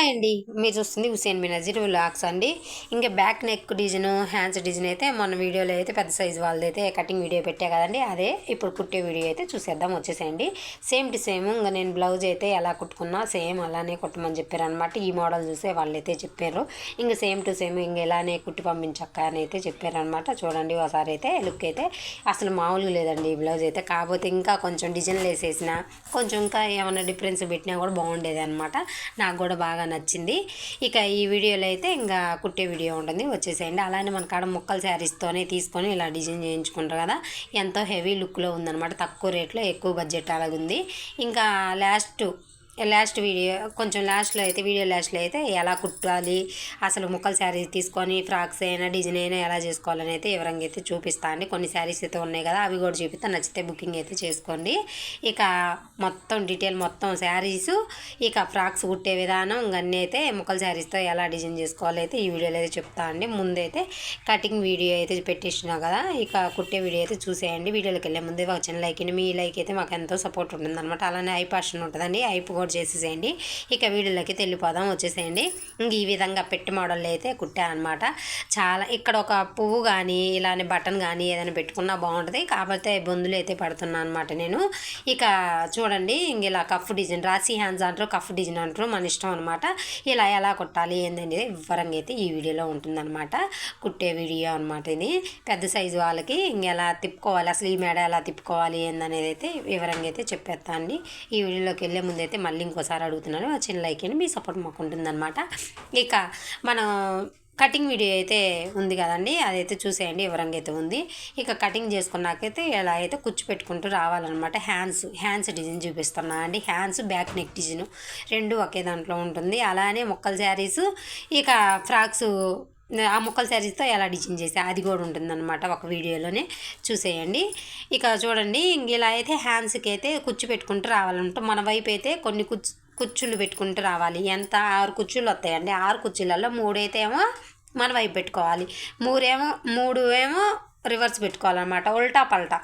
Hi అండి. మీరు చూస్తుంది హుసేన్ మినజీర్ వ్లాగ్స్ అండి. ఇంకా back neck design hands design అయితే మన వీడియోలో అయితే పెద్ద సైజు వాళ్ళది అయితే కటింగ్ వీడియో పెట్టా కదండి. అదే ఇప్పుడు కుట్టే వీడియో అయితే చూసేద్దాం వచ్చేసేయండి. సేమ్ టు సేమ్ ఇంకా నేను బ్లౌజ్ అయితే ఎలా కుట్టుకున్నా సేమ్ అలానే కుట్టమని చెప్పారు అనమాట ఈ మోడల్ చూసే వాళ్ళైతే చెప్పారు. ఇంకా సేమ్ టు సేమ్ ఇంక ఇలానే కుట్టి పంపించక్క అని అయితే చెప్పారనమాట చూడండి ఒకసారి అయితే లుక్ అయితే అసలు మామూలుగా లేదండి ఈ బ్లౌజ్ అయితే. కాకపోతే ఇంకా కొంచెం డిజైన్లు వేసేసిన కొంచెం ఇంకా ఏమైనా డిఫరెన్స్ పెట్టినా కూడా బాగుండేది అనమాట నాకు కూడా బాగా నచ్చింది. ఇక ఈ వీడియోలో అయితే ఇంకా కుట్టే వీడియో ఉంటుంది. వచ్చేసేయండి. అలానే మన కాడ ముక్కల శారీస్తోనే తీసుకొని ఇలా డిజైన్ చేయించుకుంటారు కదా. ఎంతో హెవీ లుక్లో ఉందనమాట తక్కువ రేట్లో ఎక్కువ బడ్జెట్ అలాగుంది. ఇంకా లాస్ట్ లాస్ట్ వీడియో కొంచెం లాస్ట్లో అయితే వీడియో లాస్ట్లో అయితే ఎలా కుట్టాలి అసలు ముక్కల శారీ తీసుకొని ఫ్రాక్స్ అయినా డిజైన్ అయినా ఎలా చేసుకోవాలని అయితే వివరంగా అయితే చూపిస్తా అండి. కొన్ని శారీస్ అయితే ఉన్నాయి కదా అవి కూడా చూపిస్తా. నచ్చితే బుకింగ్ అయితే చేసుకోండి. ఇక మొత్తం డీటెయిల్ మొత్తం శారీస్ ఇక ఫ్రాక్స్ కుట్టే విధానం ఇవన్నీ అయితే ముక్కల శారీస్తో ఎలా డిజైన్ చేసుకోవాలి అయితే ఈ వీడియోలో అయితే చెప్తా అండి. ముందైతే కటింగ్ వీడియో అయితే పెట్టేసినా కదా ఇక కుట్టే వీడియో అయితే చూసేయండి. వీడియోలోకి వెళ్ళే ముందే ఒక చిన్న లైక్ మీ లైక్ అయితే మాకు ఎంతో సపోర్ట్ ఉంటుంది అనమాట అలానే ఐప్ ఆప్షన్ ఉంటుందండి. ఐప్ కూడా చేసేసేయండి. ఇక వీడియోలోకి వెళ్ళిపోదాం వచ్చేసేయండి. ఇంక ఈ విధంగా పెట్టి మోడల్ అయితే కుట్టా అనమాట చాలా ఇక్కడ ఒక పువ్వు కానీ ఇలానే బటన్ కానీ ఏదైనా పెట్టుకున్నా బాగుంటుంది. కాకపోతే బొందులు అయితే పడుతున్నా అనమాట నేను. ఇక చూడండి ఇంక ఇలా కఫ్ డిజైన్ రాసి హ్యాండ్స్ అంటారు కఫ్ డిజైన్ అంటారు మన ఇష్టం అనమాట. ఇలా ఎలా కుట్టాలి ఏంటంటే వివరంగా అయితే ఈ వీడియోలో ఉంటుందన్నమాట. కుట్టే వీడియో అనమాట ఇది. పెద్ద సైజు వాళ్ళకి ఇంక ఎలా తిప్పుకోవాలి అసలు ఈ మేడ ఎలా తిప్పుకోవాలి ఏందనేది అయితే వివరంగా అయితే చెప్పేస్తా అండి ఈ వీడియోలోకి వెళ్ళే ముందైతే మళ్ళీ ఇంకోసారి అడుగుతున్నాను. ఆ చిన్న లైక్ అని మీ సపోర్ట్ మాకు ఉంటుందన్నమాట ఇక మనం కటింగ్ వీడియో అయితే ఉంది కదండి. అదైతే చూసేయండి. వివరంగా అయితే ఉంది. ఇక కటింగ్ చేసుకున్నాకైతే ఎలా అయితే కుచ్చు పెట్టుకుంటూ రావాలన్నమాట. హ్యాండ్స్ హ్యాండ్స్ డిజైన్ చూపిస్తున్నా అండి. హ్యాండ్స్ బ్యాక్ నెక్ డిజైన్ రెండు ఒకే దాంట్లో ఉంటుంది. అలానే మొక్కల శారీస్ ఇక ఫ్రాక్స్ ఆ ముక్కల శారీస్తో ఎలా డిజైన్ చేసా అది కూడా ఉంటుందన్నమాట ఒక వీడియోలోనే చూసేయండి. ఇక చూడండి ఇంక ఇలా అయితే హ్యాండ్స్కి అయితే కుచ్చు పెట్టుకుంటూ రావాలంటే మన వైపు అయితే కొన్ని కుచ్చు కుచ్చులు పెట్టుకుంటూ రావాలి. ఎంత ఆరు కుచ్చులు వస్తాయండి? ఆరు కుచ్చులలో మూడైతే ఏమో మన వైపు పెట్టుకోవాలి. మూడేమో మూడు ఏమో రివర్స్ పెట్టుకోవాలన్నమాట. ఉల్టా పల్టా.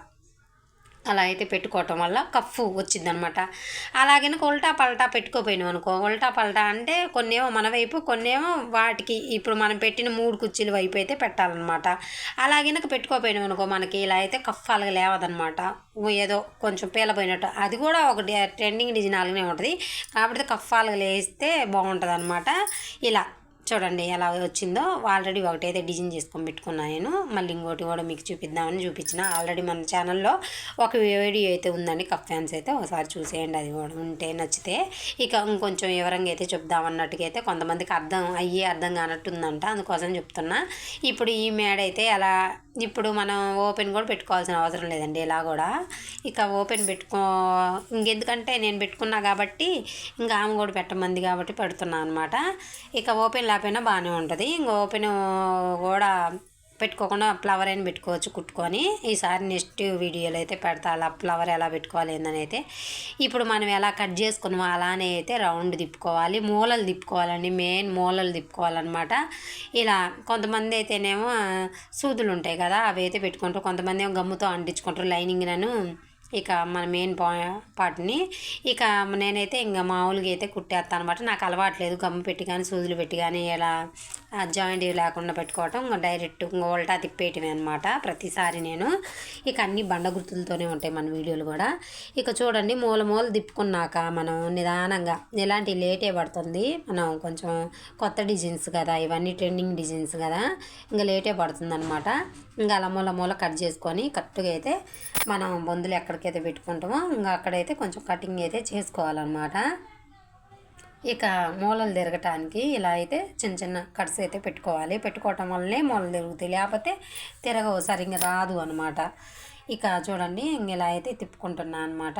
అలా అయితే పెట్టుకోవటం వల్ల కఫ్ వచ్చిందనమాట. అలాగే ఉల్టా పల్టా పెట్టుకోపోయినాం అనుకో ఉల్టా పల్టా అంటే కొన్నేమో మన వైపు కొన్నేమో వాటికి ఇప్పుడు మనం పెట్టిన మూడు కుర్చీల వైపు అయితే పెట్టాలన్నమాట. అలాగే పెట్టుకోపోయినాం అనుకో మనకి ఇలా అయితే కఫ్ అలాగ లేవదనమాట. ఏదో కొంచెం పీలపోయినట్టు. అది కూడా ఒక ట్రెండింగ్ డిజైన్ అలాగే ఉంటుంది. కాబట్టి కఫ్ అలాగ లేస్తే బాగుంటుంది అనమాట ఇలా. చూడండి ఎలా వచ్చిందో. ఆల్రెడీ ఒకటైతే డిజైన్ చేసుకొని పెట్టుకున్నాను నేను. మళ్ళీ ఇంకోటి కూడా మీకు చూపిద్దామని చూపించిన. ఆల్రెడీ మన ఛానల్లో ఒక వీడియో అయితే ఉందండి. కప్ ఫ్యాన్స్ అయితే ఒకసారి చూసేయండి. అది కూడా ఉంటే నచ్చితే. ఇక ఇంకొంచెం వివరంగా అయితే చెప్దామన్నట్టుగా అయితే కొంతమందికి అర్థం అయ్యి అర్థం కానట్టు ఉందంట అందుకోసం చెప్తున్నా. ఇప్పుడు ఈ మేడ అయితే అలా ఇప్పుడు మనం ఓపెన్ కూడా పెట్టుకోవాల్సిన అవసరం లేదండి. ఇలా కూడా. ఇక ఓపెన్ పెట్టుకో ఇంకెందుకంటే నేను పెట్టుకున్నా కాబట్టి ఇంకా ఆమె కూడా పెట్టమంది కాబట్టి పెడుతున్నా అనమాట ఇక ఓపెన్ లేకపోయినా బాగానే ఉంటుంది. ఇంక ఓపెన్ కూడా పెట్టుకోకుండా ఫ్లవర్ అయినా పెట్టుకోవచ్చు కుట్టుకొని. ఈసారి నెక్స్ట్ వీడియోలో అయితే పెడతా అలా ఫ్లవర్ ఎలా పెట్టుకోవాలి ఏందని అయితే. ఇప్పుడు మనం ఎలా కట్ చేసుకున్నామో అలానే అయితే రౌండ్ తిప్పుకోవాలి మూలలు తిప్పుకోవాలండి మెయిన్ మూలలు తిప్పుకోవాలన్నమాట. ఇలా కొంతమంది అయితేనేమో సూదులు ఉంటాయి కదా అవి అయితే పెట్టుకుంటారు. కొంతమంది ఏమో గమ్ముతో అంటించుకుంటారు లైనింగ్ నన్ను ఇక మన మెయిన్ పా పార్ట్ని ఇక నేనైతే ఇంకా మామూలుగా అయితే కుట్టేస్తాను అనమాట నాకు అలవాట్లేదు గమ్ము పెట్టి కానీ సూదులు పెట్టి కానీ ఇలా జాయింట్ లేకుండా పెట్టుకోవటం. ఇంకా డైరెక్ట్ ఇంకా ఉల్టా తిప్పేయటమే అనమాట ప్రతిసారి నేను. ఇక అన్ని బండ గుర్తులతోనే ఉంటాయి మన వీడియోలు కూడా. ఇక చూడండి మూల మూల తిప్పుకున్నాక మనం నిదానంగా ఇలాంటి లేటే పడుతుంది. మనం కొంచెం కొత్త డిజైన్స్ కదా ఇవన్నీ ట్రెండింగ్ డిజైన్స్ కదా ఇంకా లేటే పడుతుంది అనమాట ఇంకా అలా మూల మూల కట్ చేసుకొని కరెక్ట్గా అయితే మనం బొందులు ఎక్కడికైతే పెట్టుకుంటామో ఇంకా అక్కడైతే కొంచెం కటింగ్ అయితే చేసుకోవాలన్నమాట. ఇక మూలలు తిరగటానికి ఇలా అయితే చిన్న చిన్న కట్స్ అయితే పెట్టుకోవాలి. పెట్టుకోవటం వల్లనే మూలలు తిరుగుతాయి. లేకపోతే తిరగవు సరిగ్గా రాదు అనమాట ఇక చూడండి ఇలా అయితే తిప్పుకుంటున్నాను అనమాట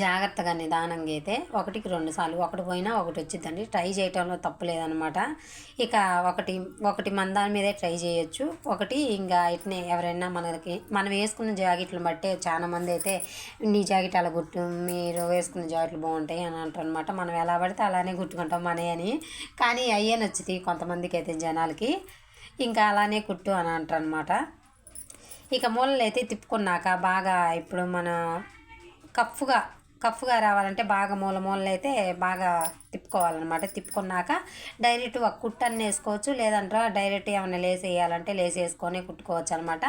జాగ్రత్తగా నిదానంగా అయితే ఒకటికి రెండు సార్లు ఒకటి పోయినా ఒకటి వచ్చిందండి ట్రై చేయటంలో తప్పు లేదనమాట ఇక ఒకటి ఒకటి మన దాని మీదే ట్రై చేయొచ్చు. ఒకటి ఇంకా ఇట్నే ఎవరైనా మనకి మనం వేసుకున్న జాకెట్లు బట్టే చాలా మంది అయితే నీ జాకెట్ అలా గుర్తు మీరు వేసుకున్న జాకెట్లు బాగుంటాయి అని అంటారు అనమాట మనం ఎలా పడితే అలానే గుట్టుకుంటాం మనే అని. కానీ అయ్యే నచ్చుతాయి కొంతమందికి అయితే జనాలకి. ఇంకా అలానే కుట్టు అని అంటారు అనమాట ఇక మూలలు అయితే తిప్పుకున్నాక బాగా ఇప్పుడు మన కఫ్గా కఫ్గా రావాలంటే బాగా మూల మూలలు అయితే బాగా తిప్పుకోవాలన్నమాట. తిప్పుకున్నాక డైరెక్ట్ ఒక కుట్టన్ని వేసుకోవచ్చు. లేదంటే డైరెక్ట్ ఏమైనా లేస్ వేయాలంటే లేస్ వేసుకొని కుట్టుకోవచ్చు అనమాట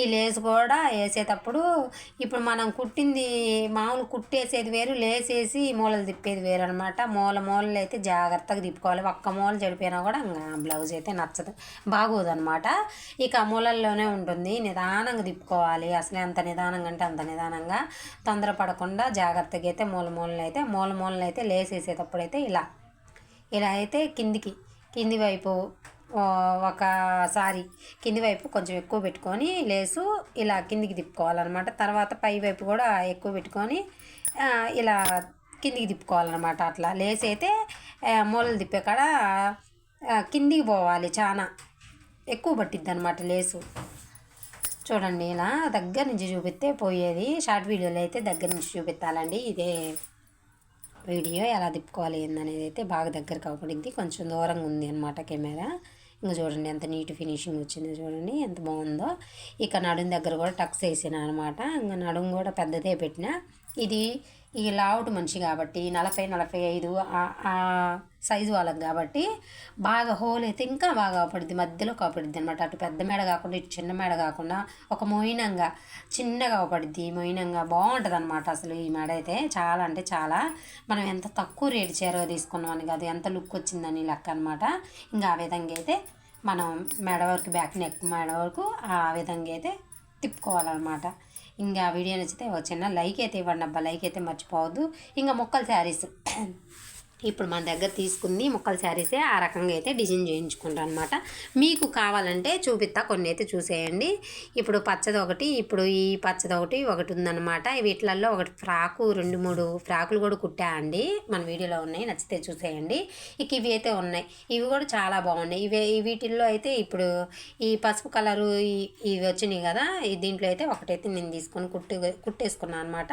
ఈ లేస్ కూడా వేసేటప్పుడు ఇప్పుడు మనం కుట్టింది మామూలు కుట్టేసేది వేరు లేస్ వేసి మూలలు తిప్పేది వేరు అనమాట మూల మూలలు అయితే జాగ్రత్తగా తిప్పుకోవాలి. ఒక్క మూల చెడిపోయినా కూడా ఇంకా బ్లౌజ్ అయితే నచ్చదు. బాగోదు అనమాట ఇక మూలల్లోనే ఉంటుంది. నిదానంగా తిప్పుకోవాలి. అసలు ఎంత నిదానంగా అంటే అంత నిదానంగా తొందరపడకుండా జాగ్రత్తగా అయితే మూల మూలలు అయితే మూల మూలలు అయితే లేస్ అయితే ఇలా. ఇలా అయితే కిందికి కింది వైపు ఒకసారి కింది వైపు కొంచెం ఎక్కువ పెట్టుకొని లేసు ఇలా కిందికి తిప్పుకోవాలన్నమాట. తర్వాత పై వైపు కూడా ఎక్కువ పెట్టుకొని ఇలా కిందికి తిప్పుకోవాలన్నమాట అట్లా. లేస్ అయితే మూలలు తిప్పే కాడ కిందికి పోవాలి చాలా ఎక్కువ పట్టిద్ది అనమాట లేసు. చూడండి ఇలా దగ్గర నుంచి చూపిస్తే పోయేది. షార్ట్ వీడియోలో అయితే దగ్గర నుంచి చూపించాలండి ఇదే వీడియో ఎలా తిప్పుకోవాలి ఏందనేది అయితే బాగా దగ్గర అవపడింది కొంచెం దూరంగా ఉంది అనమాట కెమెరా. ఇంకా చూడండి ఎంత నీట్ ఫినిషింగ్ వచ్చిందో చూడండి ఎంత బాగుందో. ఇక నడుం దగ్గర కూడా టక్స్ వేసాను అనమాట ఇంకా నడుం కూడా పెద్దదే పెట్టిన. ఇది ఈ లావుట్ మనిషి కాబట్టి నలభై నలభై ఐదు సైజు వాళ్ళకి కాబట్టి బాగా హోల్ అయితే ఇంకా బాగా పడుద్ది మధ్యలో కాపడుద్ది అనమాట అటు పెద్ద మేడ కాకుండా ఇటు చిన్న మేడ కాకుండా ఒక మోయినంగా చిన్నగా పడుద్ది మోయినంగా బాగుంటుంది అనమాట అసలు ఈ మేడ అయితే. చాలా అంటే చాలా. మనం ఎంత తక్కువ రేటు చీర తీసుకున్నామని కాదు ఎంత లుక్ వచ్చిందని లెక్క అనమాట ఇంకా ఆ విధంగా అయితే మనం మెడ వరకు బ్యాక్ నెక్ మెడ వరకు ఆ విధంగా అయితే తిప్పుకోవాలన్నమాట. ఇంకా వీడియో నచ్చితే ఒక చిన్న లైక్ అయితే ఇవ్వండి అబ్బా. లైక్ అయితే మర్చిపోవద్దు. ఇంకా మొక్కల శారీస్. ఇప్పుడు మన దగ్గర తీసుకుంది మొక్కల శారీసే ఆ రకంగా అయితే డిజైన్ చేయించుకుంటాం అనమాట మీకు కావాలంటే చూపిస్తా కొన్ని అయితే చూసేయండి. ఇప్పుడు పచ్చది ఒకటి ఇప్పుడు ఈ పచ్చది ఒకటి ఒకటి ఉందన్నమాట. వీటిలలో ఒకటి ఫ్రాకు రెండు మూడు ఫ్రాకులు కూడా కుట్టా అండి మన వీడియోలో ఉన్నాయి నచ్చితే చూసేయండి. ఇక ఇవి అయితే ఉన్నాయి. ఇవి కూడా చాలా బాగున్నాయి. ఇవి వీటిల్లో అయితే ఇప్పుడు ఈ పసుపు కలరు ఇవి వచ్చినాయి కదా దీంట్లో అయితే ఒకటైతే నేను తీసుకొని కుట్టి కుట్టేసుకున్నాను అనమాట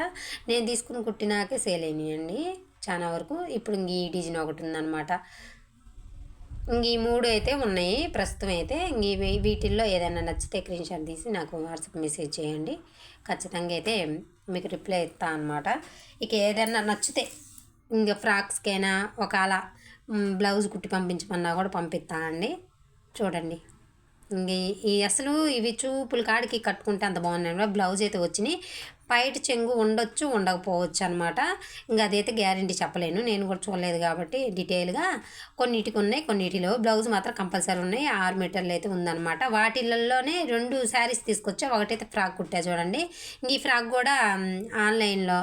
నేను తీసుకుని కుట్టినాకే సేల్ అయినాయండి. చాలా వరకు ఇప్పుడు ఇంక ఈ డిజైన్ ఒకటి ఉందన్నమాట. ఇంక ఈ మూడు అయితే ఉన్నాయి. ప్రస్తుతం అయితే ఇంక వీటిల్లో ఏదైనా నచ్చితే స్క్రీన్ షాట్ తీసి నాకు వాట్సాప్ మెసేజ్ చేయండి. ఖచ్చితంగా అయితే మీకు రిప్లై ఇస్తా అనమాట ఇక ఏదైనా నచ్చితే ఇంకా ఫ్రాక్స్కైనా ఒకవేళ అలా బ్లౌజ్ కుట్టి పంపించమన్నా కూడా పంపిస్తా అండి. చూడండి. ఇంక ఈ- ఈ అసలు ఇవి చూపుల కాడికి కట్టుకుంటే అంత బాగున్నాయి. బ్లౌజ్ అయితే వచ్చినాయి. పైట చెంగు ఉండొచ్చు ఉండకపోవచ్చు అనమాట ఇంకా అదైతే గ్యారంటీ చెప్పలేను. నేను కూడా చూడలేదు కాబట్టి డీటెయిల్గా కొన్నిటికి ఉన్నాయి కొన్నిటిలో బ్లౌజ్ మాత్రం కంపల్సరీ ఉన్నాయి. ఆరు మీటర్లు అయితే ఉందన్నమాట. వాటిలలోనే రెండు శారీస్ తీసుకొచ్చా ఒకటైతే ఫ్రాక్ కుట్టా చూడండి. ఈ ఫ్రాక్ కూడా ఆన్లైన్లో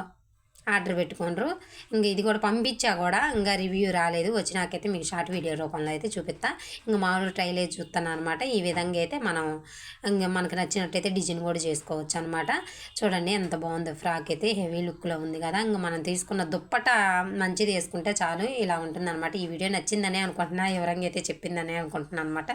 ఆర్డర్ పెట్టుకోండ్రు ఇంక ఇది కూడా పంపించా కూడా ఇంకా రివ్యూ రాలేదు. వచ్చినాకైతే మీకు షార్ట్ వీడియో రూపంలో అయితే చూపిస్తా. ఇంకా మామూలు ట్రైలే అయితే చూస్తాను అనమాట ఈ విధంగా అయితే మనం ఇంకా మనకు నచ్చినట్టయితే డిజైన్ కూడా చేసుకోవచ్చు అనమాట చూడండి ఎంత బాగుందో ఫ్రాక్ అయితే హెవీ లుక్లో ఉంది కదా. ఇంకా మనం తీసుకున్న దుప్పట మంచిది వేసుకుంటే చాలు ఇలా ఉంటుంది అనమాట ఈ వీడియో నచ్చిందనే అనుకుంటున్నా ఎవరంగా అయితే చెప్పిందనే అనుకుంటున్నాను అనమాట